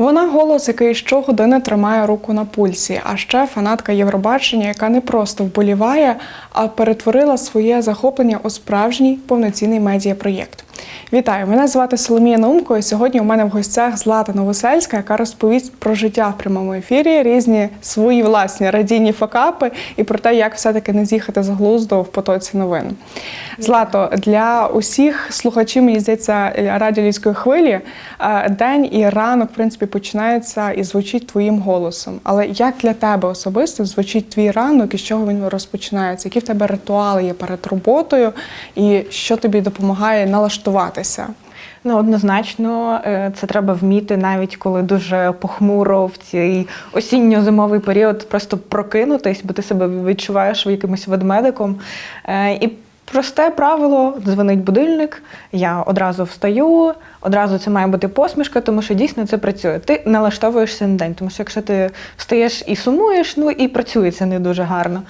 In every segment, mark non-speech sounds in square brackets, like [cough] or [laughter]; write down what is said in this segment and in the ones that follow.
Вона голос, який щогодини тримає руку на пульсі, а ще фанатка Євробачення, яка не просто вболіває, а перетворила своє захоплення у справжній повноцінний медіапроєкт. Вітаю! Мене звати Соломія Наумко, і сьогодні у мене в гостях Злата Новосельська, яка розповість про життя в прямому ефірі, різні свої власні радійні факапи і про те, як все-таки не з'їхати з глузду в потоці новин. Злато, для усіх слухачів, мені здається, радіо «Львівської хвилі е, день і ранок, в принципі, починається і звучить твоїм голосом. Але як для тебе особисто звучить твій ранок і з чого він розпочинається? Які в тебе ритуали є перед роботою, і що тобі допомагає налаштуватися? Ну, однозначно, е, це треба вміти, навіть коли дуже похмуро в цей осінньо-зимовий період, просто прокинутись, бо ти себе відчуваєш якимось ведмедиком. Е, І просте правило: дзвонить будильник, я одразу встаю, одразу це має бути посмішка, тому що дійсно це працює. Ти налаштовуєшся на день, тому що якщо ти встаєш і сумуєш, ну і працює це не дуже гарно.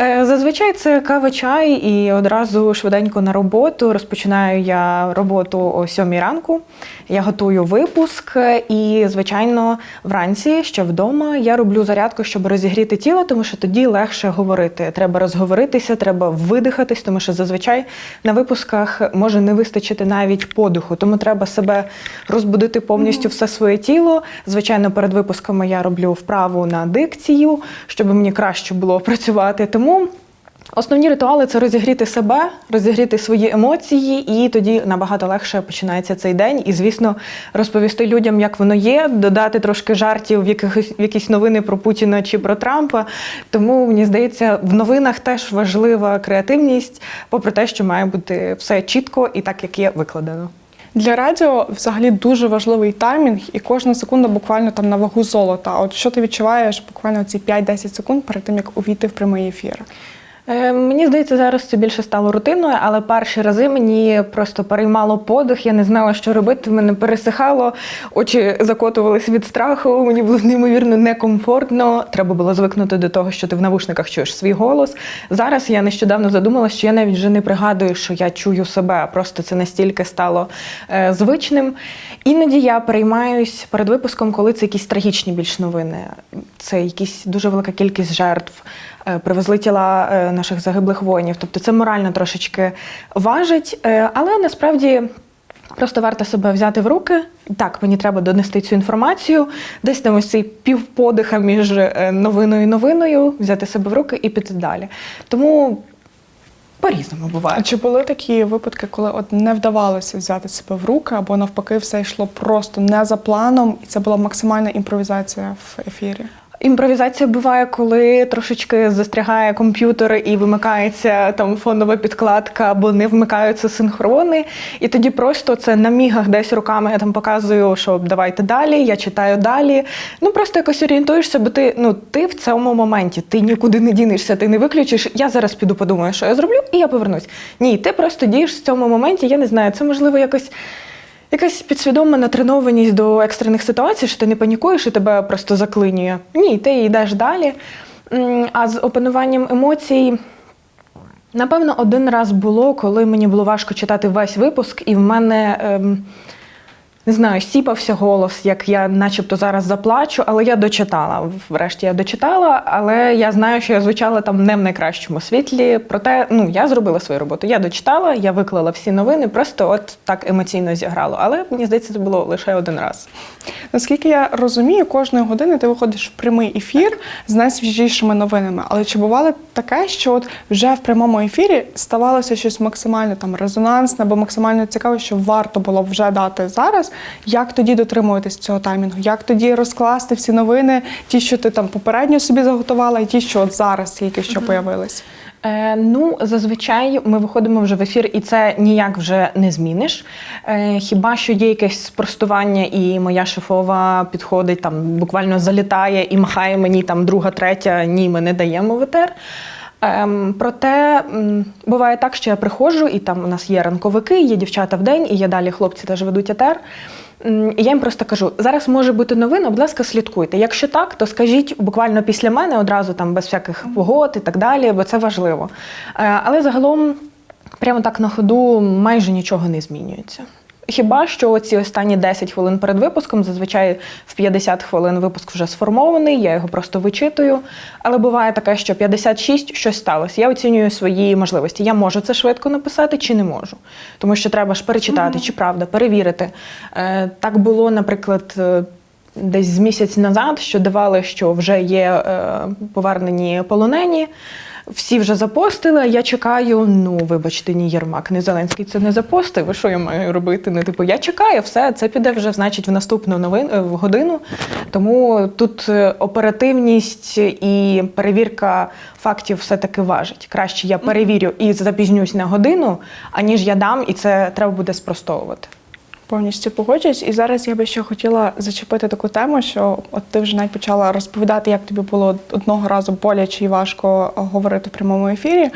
Е, Зазвичай це кава чай і одразу швиденько на роботу. Розпочинаю я роботу о сьомій ранку. Я готую випуск, і, звичайно, вранці ще вдома я роблю зарядку, щоб розігріти тіло, тому що тоді легше говорити. Треба розговоритися, треба видихатись, тому що зазвичай на випусках може не вистачити навіть подиху. Тому треба себе розбудити повністю все своє тіло. Звичайно, перед випусками я роблю вправу на дикцію, щоб мені краще було працювати. Тому Основні ритуали це розігріти себе, розігріти свої емоції, і тоді набагато легше починається цей день. І, звісно, розповісти людям, як воно є, додати трошки жартів в якихось в якісь новини про Путіна чи про Трампа. Тому мені здається, в новинах теж важлива креативність, попри те, що має бути все чітко і так, як є викладено. Для радіо взагалі дуже важливий таймінг, і кожна секунда буквально там на вагу золота. От що ти відчуваєш буквально ці 5-10 секунд перед тим, як увійти в прямий ефір? Е, Мені здається, зараз це більше стало рутиною, але перші рази мені просто переймало подих. Я не знала, що робити. Мене пересихало, очі закотувалися від страху. Мені було неймовірно некомфортно. Треба було звикнути до того, що ти в навушниках чуєш свій голос. Зараз я нещодавно задумалася, що я навіть вже не пригадую, що я чую себе. Просто це настільки стало е, звичним. Іноді я переймаюсь перед випуском, коли це якісь трагічні більш новини. Це якісь дуже велика кількість жертв. Е, Привезли тіла е, наших загиблих воїнів. Тобто це морально трошечки важить, е, але насправді. Просто варто себе взяти в руки. Так, мені треба донести цю інформацію, десь там ось цей півподиха між новиною і новиною, взяти себе в руки і піти далі. Тому по-різному буває. А чи були такі випадки, коли от не вдавалося взяти себе в руки, або навпаки, все йшло просто не за планом, і це була максимальна імпровізація в ефірі? Імпровізація буває, коли трошечки застрягає комп'ютер і вимикається там фонова підкладка, або не вмикаються синхрони. І тоді просто це на мігах десь руками я там показую, що давайте далі, я читаю далі. Ну просто якось орієнтуєшся, бо ти ну ти в цьому моменті, ти нікуди не дінешся, ти не виключиш. Я зараз піду подумаю, що я зроблю, і я повернусь. Ні, ти просто дієш в цьому моменті. Я не знаю, це можливо якось. Якась підсвідома натренованість до екстрених ситуацій, що ти не панікуєш і тебе просто заклинює. Ні, ти йдеш далі. А з опануванням емоцій, напевно, один раз було, коли мені було важко читати весь випуск, і в мене. Ем, не знаю, сіпався голос, як я начебто зараз заплачу, але я дочитала. Врешті я дочитала, але я знаю, що я звучала там не в найкращому світлі. Проте, ну я зробила свою роботу. Я дочитала, я виклала всі новини, просто от так емоційно зіграло. Але мені здається, це було лише один раз. Наскільки я розумію, кожної години ти виходиш в прямий ефір з найсвіжішими новинами. Але чи бувало таке, що от вже в прямому ефірі ставалося щось максимально там резонансне або максимально цікаве, що варто було вже дати зараз? Як тоді дотримуватись цього таймінгу? Як тоді розкласти всі новини, ті, що ти там попередньо собі заготувала, і ті, що от зараз тільки що появились? Е, ну, зазвичай ми виходимо вже в ефір, і це ніяк вже не зміниш. Е, хіба що є якесь спростування, і моя шефова підходить, там буквально залітає і махає мені там друга, третя, ні, ми не даємо в етер. Ем, проте м, буває так, що я приходжу, і там у нас є ранковики, є дівчата в день, і є далі хлопці теж ведуть етер. М, І я їм просто кажу: зараз може бути новина, будь ласка, слідкуйте. Якщо так, то скажіть буквально після мене одразу там без всяких погод і так далі, бо це важливо. Е, Але загалом, прямо так на ходу, майже нічого не змінюється. Хіба що ці останні 10 хвилин перед випуском, зазвичай в 50 хвилин випуск вже сформований, я його просто вичитую. Але буває таке, що 56 щось сталося. Я оцінюю свої можливості. Я можу це швидко написати чи не можу. Тому що треба ж перечитати, чи правда, перевірити. Е, Так було, наприклад. е, Десь з місяць назад, що давали, що вже є е, повернені полонені. Всі вже запостили. а Я чекаю. Ну, вибачте, ні, Єрмак, ні Зеленський це не запостив. Що я маю робити? Ну, типу, я чекаю, все, це піде вже, значить, в наступну новин е, в годину. Тому тут е, оперативність і перевірка фактів все-таки важить. Краще я перевірю і запізнюсь на годину, аніж я дам, і це треба буде спростовувати. Повністю погоджуюсь. І зараз я би ще хотіла зачепити таку тему, що от ти вже навіть почала розповідати, як тобі було одного разу боляче і важко говорити в прямому ефірі.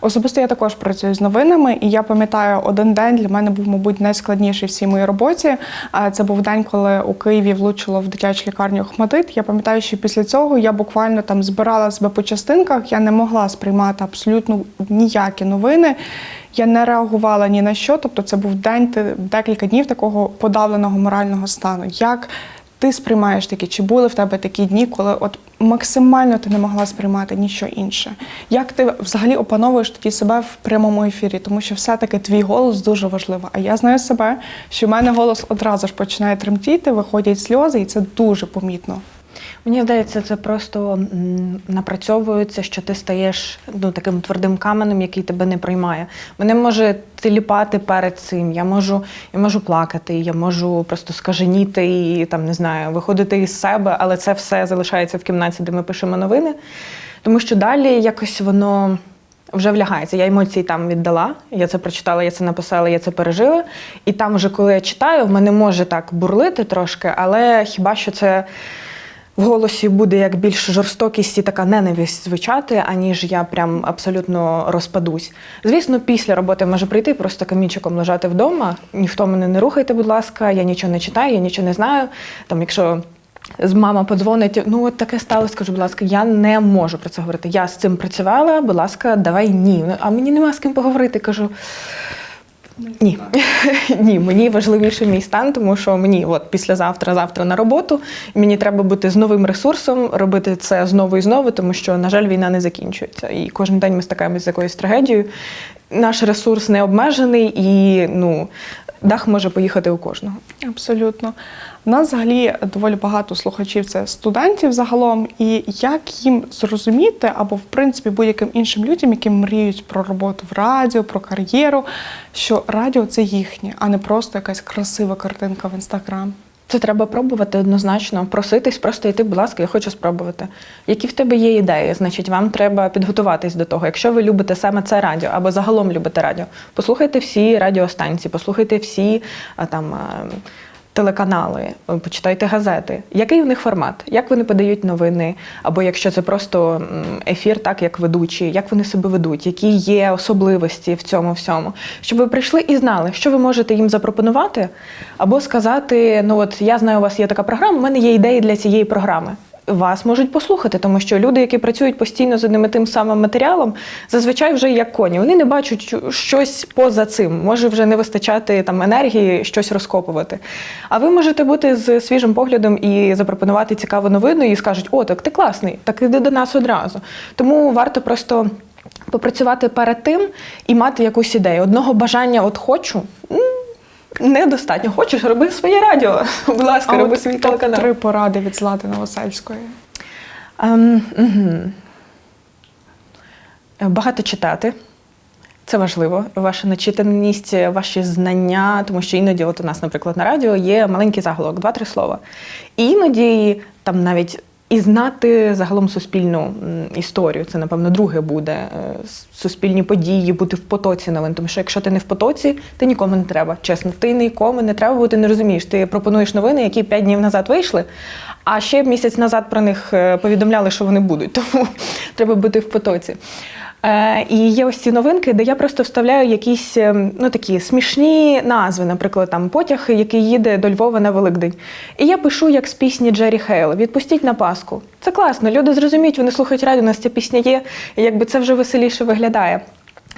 Особисто я також працюю з новинами, і я пам'ятаю, один день для мене був, мабуть, найскладніший в всій моїй роботі. А Це був день, коли у Києві влучило в дитячу лікарню Охмадит. Я пам'ятаю, що після цього я буквально там збирала себе по частинках, я не могла сприймати абсолютно ніякі новини. Я не реагувала ні на що, тобто це був день, ти- декілька днів такого подавленого морального стану. Як ти сприймаєш такі? Чи були в тебе такі дні, коли от максимально ти не могла сприймати нічого інше? Як ти взагалі опановуєш тоді себе в прямому ефірі? Тому що все-таки твій голос дуже важливий. А я знаю себе, що в мене голос одразу ж починає тремтіти, виходять сльози, і це дуже помітно. Мені здається, це просто напрацьовується, що ти стаєш ну, таким твердим каменем, який тебе не приймає. Мене може теліпати перед цим. Я можу, я можу плакати, я можу просто скаженіти і там не знаю, виходити із себе, але це все залишається в кімнаті, де ми пишемо новини. Тому що далі якось воно. Вже влягається. Я емоції там віддала. Я це прочитала, я це написала, я це пережила. І там, вже коли я читаю, в мене може так бурлити трошки, але хіба що це в голосі буде як більш жорстокість і така ненависть звучати, аніж я прям абсолютно розпадусь. Звісно, після роботи може прийти просто камінчиком лежати вдома. Ніхто мене не рухайте, будь ласка, я нічого не читаю, я нічого не знаю. Там, якщо з мама подзвонить, ну от таке сталося, скажу, будь ласка, я не можу про це говорити. Я з цим працювала, будь ласка, давай ні. А мені нема з ким поговорити. Кажу. Ні, [laughs] ні, мені важливіше мій стан, тому що мені от післязавтра, завтра на роботу. і Мені треба бути з новим ресурсом, робити це знову і знову, тому що, на жаль, війна не закінчується. І кожен день ми стикаємося з якоюсь трагедією. Наш ресурс не обмежений, і ну, дах може поїхати у кожного. Абсолютно. У нас взагалі доволі багато слухачів це студентів загалом. І як їм зрозуміти, або в принципі будь-яким іншим людям, які мріють про роботу в радіо, про кар'єру, що радіо це їхнє, а не просто якась красива картинка в інстаграм. Це треба пробувати однозначно. Проситись, просто йти, будь ласка, я хочу спробувати. Які в тебе є ідеї? Значить, вам треба підготуватись до того. Якщо ви любите саме це радіо або загалом любите радіо, послухайте всі радіостанції, послухайте всі там. Телеканали, почитайте газети. Який в них формат? Як вони подають новини? Або якщо це просто ефір, так як ведучі, як вони себе ведуть, які є особливості в цьому всьому, щоб ви прийшли і знали, що ви можете їм запропонувати, або сказати: ну от я знаю, у вас є така програма, у мене є ідеї для цієї програми. Вас можуть послухати, тому що люди, які працюють постійно з одним і тим самим матеріалом, зазвичай вже як коні. Вони не бачать щось поза цим. Може вже не вистачати там енергії щось розкопувати. А ви можете бути з свіжим поглядом і запропонувати цікаву новину, і скажуть: О, так ти класний, так іди до нас одразу. Тому варто просто. Попрацювати перед тим і мати якусь ідею. Одного бажання, от хочу, м, недостатньо. Хочеш, роби своє радіо. [laughs] Будь ласка, роби от свій телеканал. три поради від Злати Новосельської. Ем, угу. Багато читати. Це важливо. Ваша начитаність, ваші знання, тому що іноді, от у нас, наприклад, на радіо є маленький заголовок, два-три слова. І іноді там навіть і знати загалом суспільну історію. Це, напевно, друге буде е, суспільні події, бути в потоці новин. Тому що якщо ти не в потоці, ти нікому не треба. Чесно, ти нікому не треба, бо ти не розумієш. Ти пропонуєш новини, які п'ять днів назад вийшли, а ще місяць назад про них е, повідомляли, що вони будуть. [laughs] Тому треба бути в потоці. Е, і є ось ці новинки, де я просто вставляю якісь е, ну, такі смішні назви, наприклад, там потяг, який їде до Львова на Великдень. І я пишу як з пісні Джері Хейл Відпустіть на Пасху. Це класно. Люди зрозуміють, вони слухають радіо, у нас ця пісня є, і якби це вже веселіше виглядає.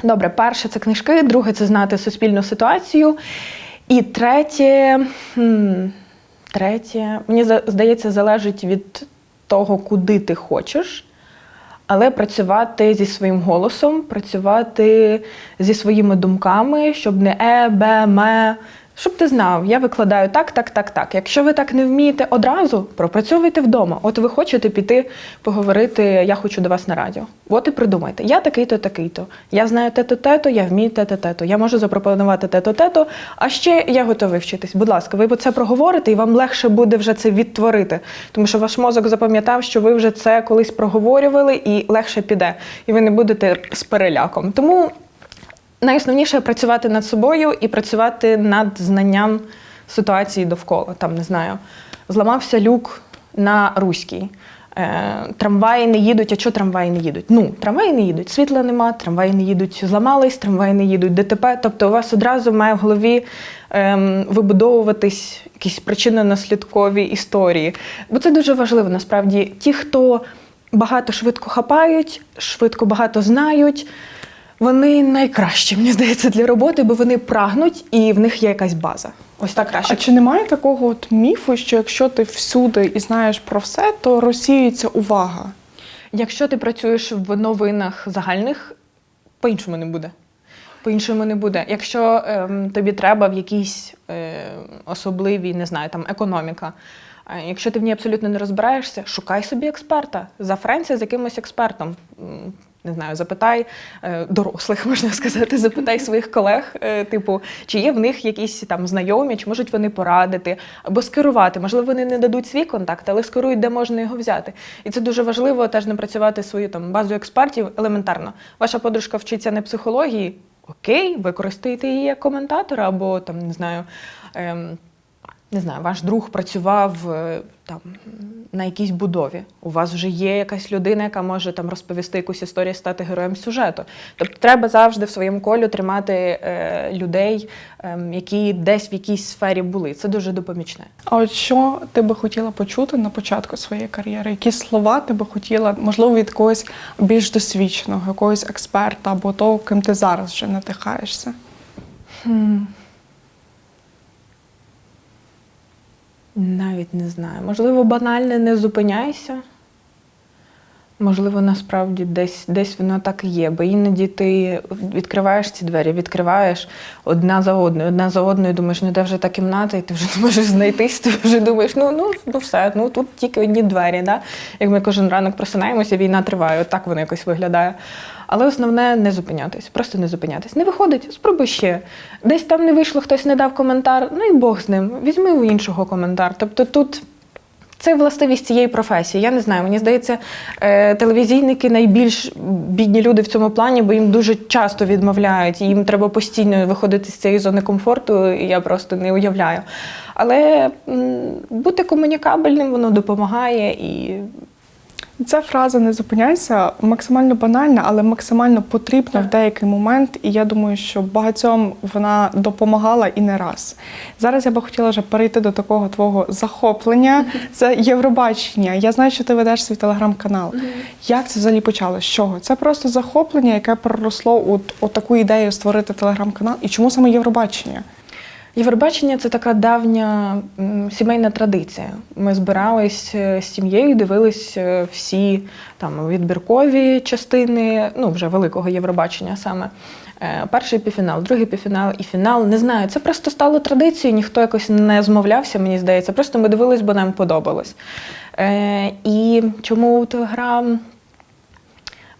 Добре, перше це книжки, друге це знати суспільну ситуацію. І третє, третє, мені здається, залежить від того, куди ти хочеш. Але працювати зі своїм голосом, працювати зі своїми думками, щоб не е, бе, ме. Щоб ти знав, я викладаю так, так, так, так. Якщо ви так не вмієте одразу, пропрацьовуйте вдома. От ви хочете піти поговорити, я хочу до вас на радіо. От і придумайте. Я такий-то, такий-то. Я знаю те-то, те-то, я вмію те-то, те-то. Я можу запропонувати те-то, те-то, а ще я готовий вчитись. Будь ласка, ви це проговорите, і вам легше буде вже це відтворити. Тому що ваш мозок запам'ятав, що ви вже це колись проговорювали, і легше піде. І ви не будете з переляком. Тому найосновніше працювати над собою і працювати над знанням ситуації довкола. Там не знаю, зламався люк на руській. Е, трамваї не їдуть, а чого трамваї не їдуть? Ну, трамваї не їдуть, світла нема, трамваї не їдуть, зламались, трамваї не їдуть, ДТП. Тобто у вас одразу має в голові ем, вибудовуватись якісь причинно-наслідкові історії. Бо це дуже важливо насправді. Ті, хто багато швидко хапають, швидко багато знають, вони найкращі, мені здається, для роботи, бо вони прагнуть і в них є якась база. Ось так краще. А чи немає такого от міфу, що якщо ти всюди і знаєш про все, то розсіюється увага? Якщо ти працюєш в новинах загальних, по-іншому не буде. По-іншому не буде. Якщо ем, тобі треба в якійсь е, особливій, не знаю, там економіка. е, Якщо ти в ній абсолютно не розбираєшся, шукай собі експерта. Зафренься з якимось експертом. Не знаю, запитай е, дорослих, [laughs] можна сказати, запитай своїх колег, е, типу, чи є в них якісь там знайомі, чи можуть вони порадити або скерувати. Можливо, вони не дадуть свій контакт, але скерують, де можна його взяти. І це дуже важливо теж напрацювати свою там базу експертів елементарно. Ваша подружка вчиться не психології. Окей, використайте її як коментатора, або там не знаю. Ем, не знаю, ваш друг працював е, там на якійсь будові. У вас вже є якась людина, яка може там розповісти якусь історію, стати героєм сюжету. Тобто треба завжди в своєму колі тримати е, людей, ем, які десь в якійсь сфері були. Це дуже допомічне. А от що ти би хотіла почути на початку своєї кар'єри? Які слова ти би хотіла, можливо, від когось більш досвідченого, якогось експерта або того, ким ти зараз вже надихаєшся? Навіть не знаю. Можливо, банальне не зупиняйся. Можливо, насправді десь, десь воно так і є. Бо іноді ти відкриваєш ці двері, відкриваєш одна за одною, одна за одною, думаєш, ну де вже та кімната, і ти вже [laughs] не можеш знайтись, ти вже думаєш, ну, ну, ну все, ну тут тільки одні двері. Да? Як ми кожен ранок просинаємося, війна триває, от так воно якось виглядає. Але основне не зупинятись, просто не зупинятись. Не виходить, спробуй ще. Десь там не вийшло, хтось не дав коментар, ну і Бог з ним. Візьми у іншого коментар. Тобто тут це властивість цієї професії. Я не знаю. Мені здається, е, телевізійники найбільш бідні люди в цьому плані, бо їм дуже часто відмовляють, їм треба постійно виходити з цієї зони комфорту. і Я просто не уявляю. Але бути комунікабельним воно допомагає і Ця фраза не зупиняйся максимально банальна, але максимально потрібна в деякий момент. І я думаю, що багатьом вона допомагала і не раз. Зараз я би хотіла вже перейти до такого твого захоплення. Це Євробачення. Я знаю, що ти ведеш свій телеграм-канал. Як це взагалі почалося? З чого? Це просто захоплення, яке переросло у таку ідею створити телеграм-канал. І чому саме Євробачення? Євробачення це така давня сімейна традиція. Ми збирались е, з сім'єю, дивились е, всі там відбіркові частини, ну вже великого Євробачення саме. Е, Перший півфінал, другий півфінал і фінал. Не знаю. Це просто стало традицією, ніхто якось не змовлявся, мені здається. Просто ми дивились, бо нам подобалось. І чому Телеграм?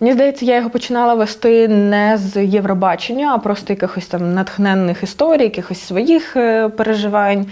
Мені здається, я його починала вести не з Євробачення, а просто якихось там натхненних історій, якихось своїх е, переживань.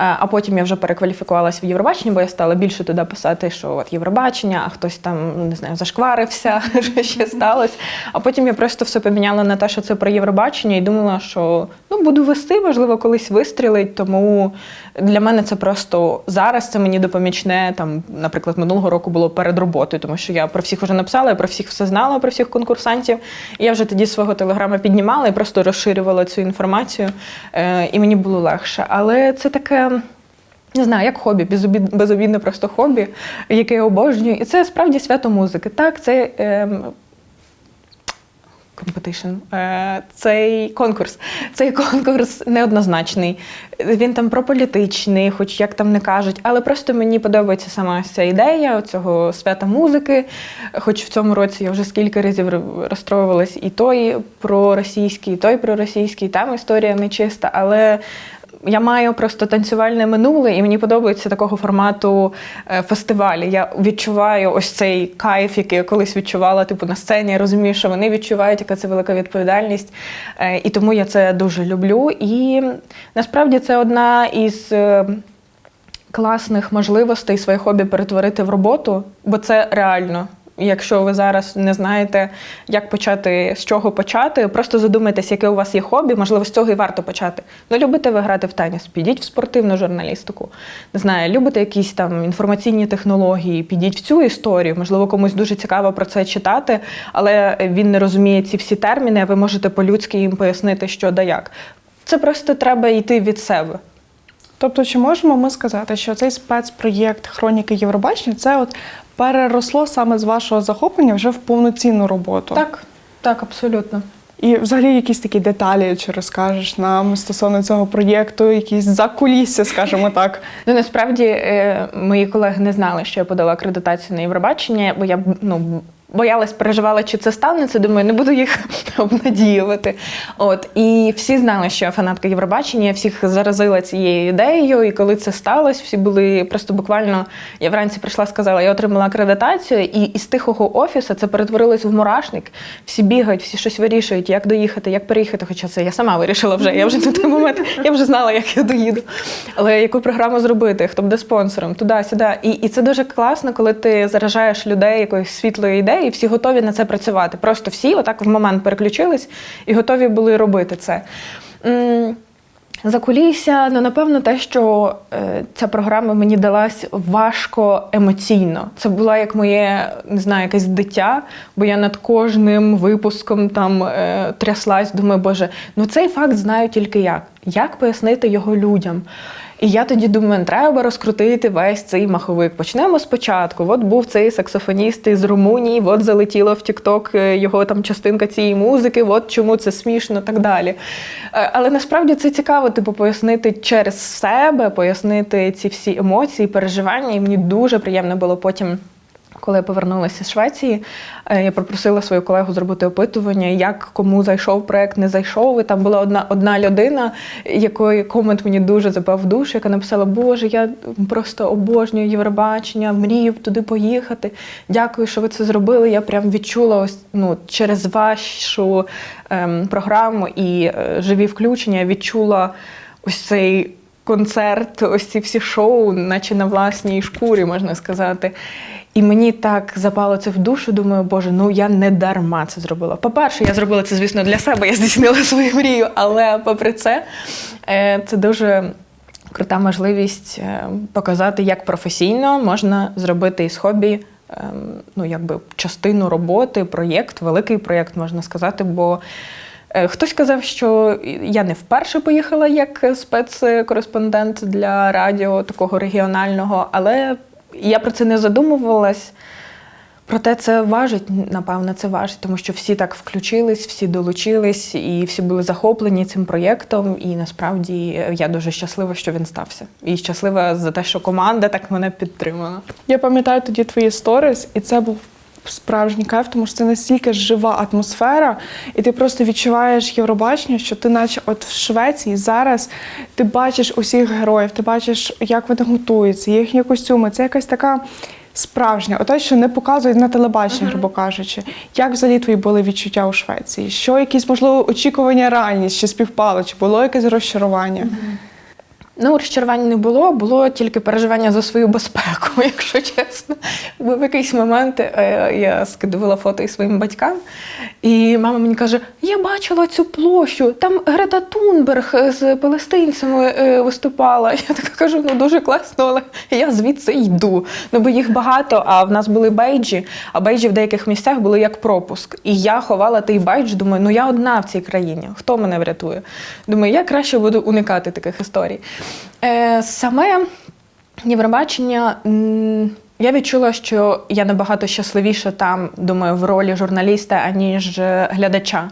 Е, А потім я вже перекваліфікувалася в Євробачення, бо я стала більше туди писати, що от Євробачення, а хтось там не знаю, зашкварився, [laughs] що ще сталося. А потім я просто все поміняла на те, що це про Євробачення, і думала, що ну буду вести, можливо, колись вистрілить. Тому для мене це просто зараз це мені допомічне. Там, наприклад, минулого року було перед роботою, тому що я про всіх вже написала, я про всіх все знала, про всіх конкурсантів. І я вже тоді свого телеграма піднімала і просто розширювала цю інформацію, е, і мені було легше. Але це таке. Не знаю, як хобі, безобідне просто хобі, яке я обожнюю. І це справді свято музики. Так, це ем, competition, е, цей конкурс. Цей конкурс неоднозначний. Він там прополітичний, хоч як там не кажуть, але просто мені подобається сама ця ідея цього свята музики. Хоч в цьому році я вже скільки разів розстроювалась і той проросійський, і той проросійський, там історія нечиста, але. Я маю просто танцювальне минуле, і мені подобається такого формату е, фестивалі. Я відчуваю ось цей кайф, який я колись відчувала типу, на сцені. Я розумію, що вони відчувають, яка це велика відповідальність. Е, І тому я це дуже люблю. І насправді це одна із. е, Класних можливостей своє хобі перетворити в роботу, бо це реально. Якщо ви зараз не знаєте, як почати, з чого почати, просто задумайтесь, яке у вас є хобі, можливо, з цього і варто почати. Ну, любите ви грати в теніс, підіть в спортивну журналістику. Не знаю, любите якісь там інформаційні технології, підіть в цю історію. Можливо, комусь дуже цікаво про це читати, але він не розуміє ці всі терміни, а ви можете по-людськи їм пояснити, що да як. Це просто треба йти від себе. Тобто, чи можемо ми сказати, що цей спецпроєкт Хроніки Євробачення це от переросло саме з вашого захоплення вже в повноцінну роботу? Так, так, абсолютно. І взагалі якісь такі деталі, чи розкажеш нам стосовно цього проєкту, якісь закулісся, скажімо так. [laughs] Ну насправді е, мої колеги не знали, що я подала акредитацію на Євробачення, бо я ну. Боялась, переживала, чи це станеться. Думаю, не буду їх [laughs] обнадіювати. От і всі знали, що я фанатка Євробачення, я всіх заразила цією ідеєю. І коли це сталося, всі були просто буквально. Я вранці прийшла, сказала, я отримала акредитацію, і із тихого офісу це перетворилось в мурашник. Всі бігають, всі щось вирішують, як доїхати, як переїхати. Хоча це я сама вирішила вже. Я вже на той момент я вже знала, як я доїду. Але яку програму зробити, хто буде спонсором, туди, сюди. І, і це дуже класно, коли ти заражаєш людей якоюсь світлою ідеєю, і всі готові на це працювати. Просто всі отак в момент переключились і готові були робити це. Закулісся, ну напевно, те, що е, ця програма мені далась важко емоційно. Це була як моє, не знаю, якесь дитя, бо я над кожним випуском там е, тряслась, думаю, боже, ну цей факт знаю тільки як. Як пояснити його людям? І я тоді думаю, треба розкрутити весь цей маховик. Почнемо спочатку. От був цей саксофоніст із Румунії, от залетіло в Тікток його там частинка цієї музики, от чому це смішно, так далі. Е, Але насправді це цікаво, типу, пояснити через себе, пояснити ці всі емоції, переживання. І мені дуже приємно було потім. Коли я повернулася з Швеції, е, я попросила свою колегу зробити опитування, як кому зайшов проект, не зайшов. І там була одна одна людина, якої комент мені дуже запав душу, яка написала: Боже, я просто обожнюю Євробачення, мрію туди поїхати. Дякую, що ви це зробили. Я прям відчула ось ну через вашу ем, програму і е, живі включення. Відчула ось цей концерт, ось ці всі шоу, наче на власній шкурі, можна сказати. І мені так запало це в душу. Думаю, боже, ну я не дарма це зробила. По-перше, я зробила це, звісно, для себе, я здійснила свою мрію, але попри це, е, це дуже крута можливість е, показати, як професійно можна зробити із хобі. ем, Ну, якби частину роботи, проєкт, великий проєкт, можна сказати, бо Е, Хтось казав, що я не вперше поїхала як спецкореспондент для радіо такого регіонального, але я про це не задумувалась. Проте це важить, напевно, це важить, тому що всі так включились, всі долучились і всі були захоплені цим проєктом. І насправді я дуже щаслива, що він стався. І щаслива за те, що команда так мене підтримала. Я пам'ятаю тоді твої сторіс, і це був справжній кайф, тому що це настільки жива атмосфера, і ти просто відчуваєш Євробачення, що ти, наче от в Швеції, зараз ти бачиш усіх героїв, ти бачиш, як вони готуються, їхні костюми. Це якась така. Справжня, оте, що не показують на телебаченні, грубо кажучи. Як взагалі твої були відчуття у Швеції? Що якісь, можливо, очікування реальність, чи співпало, чи було якесь розчарування? Ну, розчарувань не було, було тільки переживання за свою безпеку, [laughs] якщо чесно. Бо в якийсь момент е, я скидувала фото із своїм батькам, і мама мені каже: Я бачила цю площу, там Грета Тунберг з палестинцями е, виступала. Я така кажу, ну дуже класно, але я звідси йду. Ну бо їх багато, а в нас були бейджі, а бейджі в деяких місцях були як пропуск. І я ховала той бейдж, думаю, ну я одна в цій країні. Хто мене врятує? Думаю, я краще буду уникати таких історій. Е, саме Євробачення. Я відчула, що я набагато щасливіша там, думаю, в ролі журналіста, аніж е, глядача.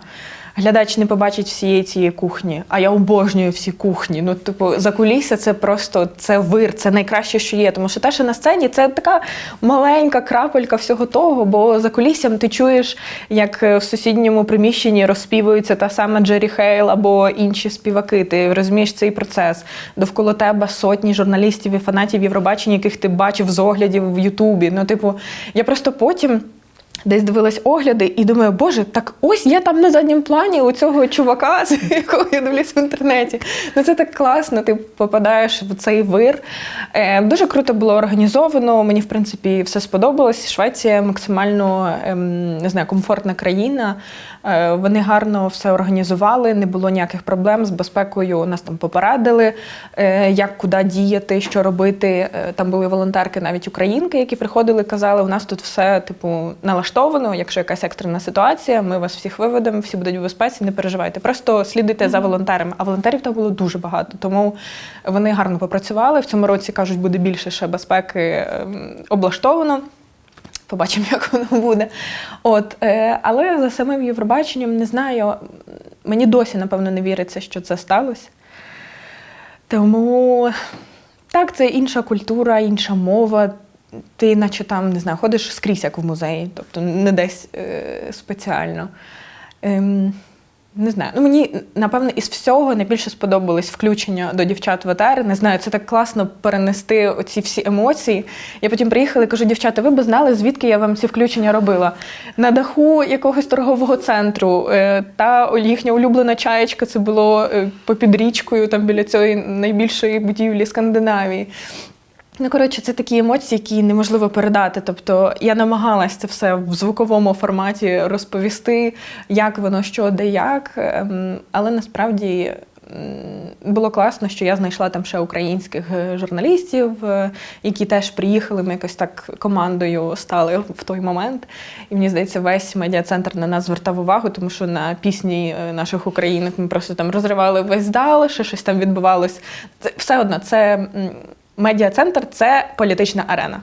Глядач не побачить всієї цієї кухні, а я обожнюю всі кухні. Ну, типу, за кулісся це просто це вир, це найкраще, що є. Тому що те, що на сцені, це така маленька крапелька всього того, бо за куліссям ти чуєш, як е, в сусідньому приміщенні розспівується та сама Джері Хейл або інші співаки. Ти розумієш цей процес. Довкола тебе сотні журналістів і фанатів Євробачення, яких ти бачив з оглядів в Ютубі. Ну, типу, я просто потім. Десь дивилась огляди і думаю, боже, так ось я там на задньому плані у цього чувака, [laughs] з якого я дивлюсь в інтернеті. Ну це так класно, ти попадаєш в цей вир. Е, дуже круто було організовано. Мені, в принципі, все сподобалось. Швеція максимально ем, не знаю, комфортна країна. Е, вони гарно все організували, не було ніяких проблем з безпекою. Нас там попередили, е, як куди діяти, що робити. Там були волонтерки, навіть українки, які приходили, казали, у нас тут все типу налаштовано. Якщо якась екстрена ситуація, ми вас всіх виведемо, всі будуть у безпеці, не переживайте. Просто слідуйте за волонтерами. А волонтерів там було дуже багато, тому вони гарно попрацювали. В цьому році кажуть, буде більше ще безпеки ем, облаштовано. Побачимо, [laughs] як воно буде. От, е, але за самим Євробаченням не знаю. Мені досі, напевно, не віриться, що це сталося. Тому так, це інша культура, інша мова. Ти, наче там, не знаю, ходиш скрізь, як в музеї, тобто не десь е, спеціально. Ем, не знаю. Ну мені напевно із всього найбільше сподобалось включення до дівчат в етер. Не знаю, це так класно перенести оці всі емоції. Я потім приїхала і кажу, дівчата, ви б знали, звідки я вам ці включення робила? На даху якогось торгового центру. е, Та їхня улюблена чаєчка це було е, попід річкою, там біля цієї найбільшої будівлі Скандинавії. Ну, коротше, це такі емоції, які неможливо передати. Тобто я намагалась це все в звуковому форматі розповісти, як воно, що, де як. Ем, Але насправді було класно, що я знайшла там ще українських е, журналістів, е, які теж приїхали. Ми якось так командою стали в той момент. І мені здається, весь медіа-центр на нас звертав увагу, тому що на пісні е, наших українок ми просто там розривали весь зал, ще щось там відбувалось. Це все одно це. Медіа-центр це політична арена.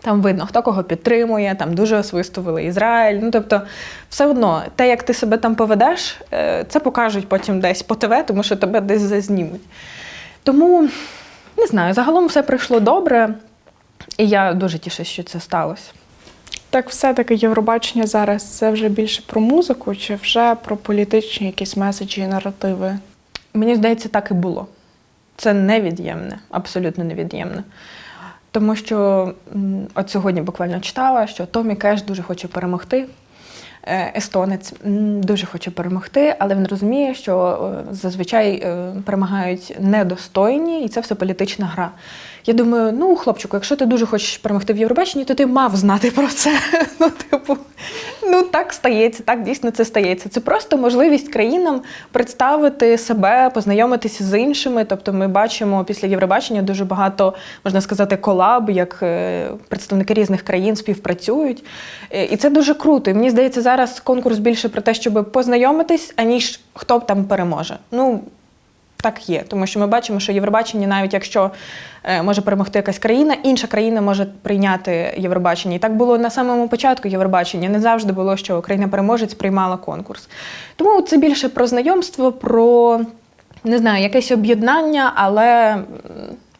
Там видно, хто кого підтримує, там дуже освистували Ізраїль. Ну тобто, все одно, те, як ти себе там поведеш, е, це покажуть потім десь по ТВ, тому що тебе десь зазнімуть. Тому не знаю, загалом все пройшло добре, і я дуже тішусь, що це сталося. Так, все-таки Євробачення зараз це вже більше про музику, чи вже про політичні якісь меседжі і наративи? Мені здається, так і було. Це невід'ємне, абсолютно невід'ємне. Тому що от сьогодні буквально читала, що Томі Кеш дуже хоче перемогти. Е, Естонець дуже хоче перемогти, але він розуміє, що е, зазвичай е, перемагають недостойні, і це все політична гра. Я думаю, ну, хлопчику, якщо ти дуже хочеш перемогти в Євробаченні, то ти мав знати про це. [laughs] Ну, типу, ну так стається, так дійсно це стається. Це просто можливість країнам представити себе, познайомитися з іншими. Тобто, ми бачимо після Євробачення дуже багато, можна сказати, колаб, як е, представники різних країн співпрацюють. Е, І це дуже круто. І мені здається, зараз конкурс більше про те, щоб познайомитись, аніж хто б там переможе. Ну, так є, тому що ми бачимо, що Євробачення, навіть якщо е, може перемогти якась країна, інша країна може прийняти Євробачення. І так було на самому початку Євробачення. Не завжди було, що країна-переможець приймала конкурс. Тому це більше про знайомство, про не знаю, якесь об'єднання, але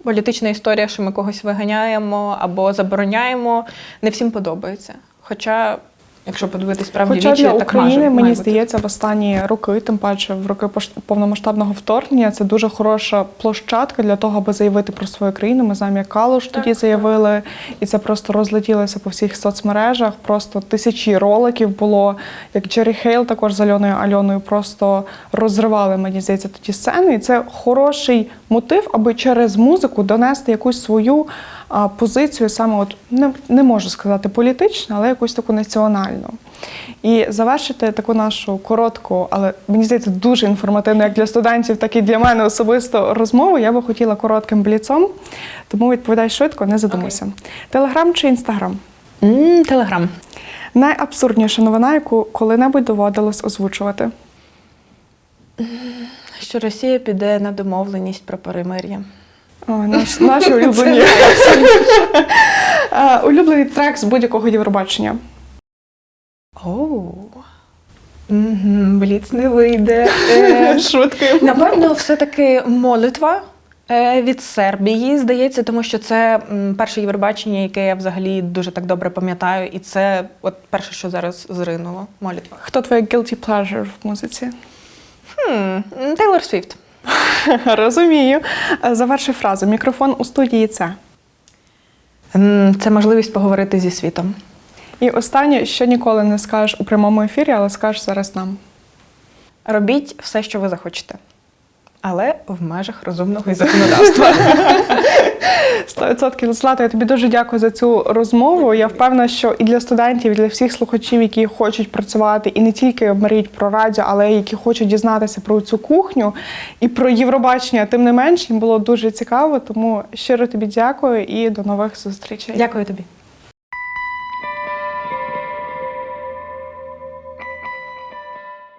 політична історія, що ми когось виганяємо або забороняємо, не всім подобається. Хоча, якщо подивитись правді Хоча вічі, для так України, має, мені має здається, в останні роки, тим паче в роки повномасштабного вторгнення, це дуже хороша площадка для того, аби заявити про свою країну. Ми знаємо, як Калуш тоді так. заявили, і це просто розлетілося по всіх соцмережах. Просто тисячі роликів було. Як Джері Хейл також з Альоною Альоною просто розривали, мені здається, тоді сцени. І це хороший мотив, аби через музику донести якусь свою позицію, саме от не, не можу сказати політичну, але якусь таку національну. І завершити таку нашу коротку, але мені здається, дуже інформативну, як для студентів, так і для мене особисто розмову. Я би хотіла коротким бліцом, тому відповідай швидко, не задумуйся. Телеграм чи інстаграм? Телеграм. Найабсурдніша новина, яку коли-небудь доводилось озвучувати. Що Росія піде на домовленість про перемир'я. О, наш, наші улюблені. Е, [laughs] улюблений трек з будь-якого Євробачення. Оу. Мгм, Бліц не вийде. Е, [laughs] Швидкий. Напевно, все-таки молитва е, від Сербії, здається, тому що це м, перше Євробачення, яке я взагалі дуже так добре пам'ятаю, і це от перше, що зараз зринуло. Молитва. Хто твоя guilty pleasure в музиці? Хм, Тейлор Свіфт. [laughs] Розумію. Заверши фразу. Мікрофон у студії це. Це можливість поговорити зі світом. І останнє, що ніколи не скажеш у прямому ефірі, але скажеш зараз нам. Робіть все, що ви захочете, але в межах розумного і законодавства. [laughs] 100% Злата, я тобі дуже дякую за цю розмову. Я впевнена, що і для студентів, і для всіх слухачів, які хочуть працювати і не тільки мріють про радіо, але й які хочуть дізнатися про цю кухню і про Євробачення, тим не менш, їм було дуже цікаво. Тому щиро тобі дякую і до нових зустрічей. Дякую тобі.